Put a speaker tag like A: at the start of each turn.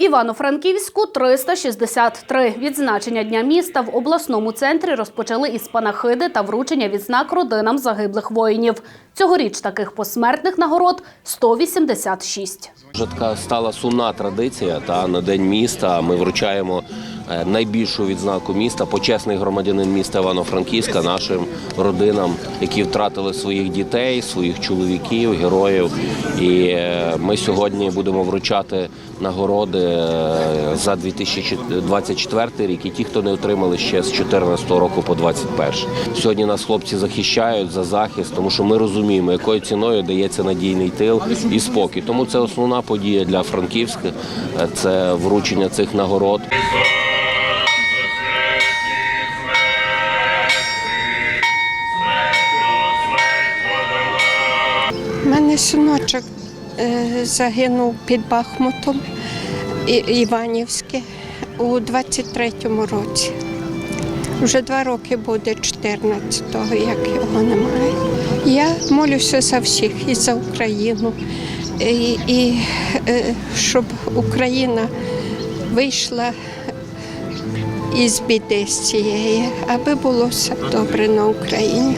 A: Івано-Франківську 363. Відзначення Дня міста в обласному центрі розпочали із панахиди та вручення відзнак родинам загиблих воїнів. Цьогоріч таких посмертних нагород 186.
B: Вже така стала сумна традиція. Та на день міста ми вручаємо найбільшу відзнаку міста, почесний громадянин міста Івано-Франківська нашим родинам, які втратили своїх дітей, своїх чоловіків, героїв. І е, ми сьогодні будемо вручати нагороди е, за 2024 рік і ті, хто не отримали ще з 2014 року по 21. Сьогодні нас хлопці захищають за захист, тому що ми розуміємо, якою ціною дається надійний тил і спокій. Тому це основна подія для Франківська. е, Це вручення цих нагород.
C: У мене синочок е, загинув під Бахмутом Іванівське у 23-му році. Вже два роки буде 14-го, як його немає. Я молюся за всіх і за Україну, і, і е, щоб Україна вийшла із біди з цієї, аби було все добре на Україні.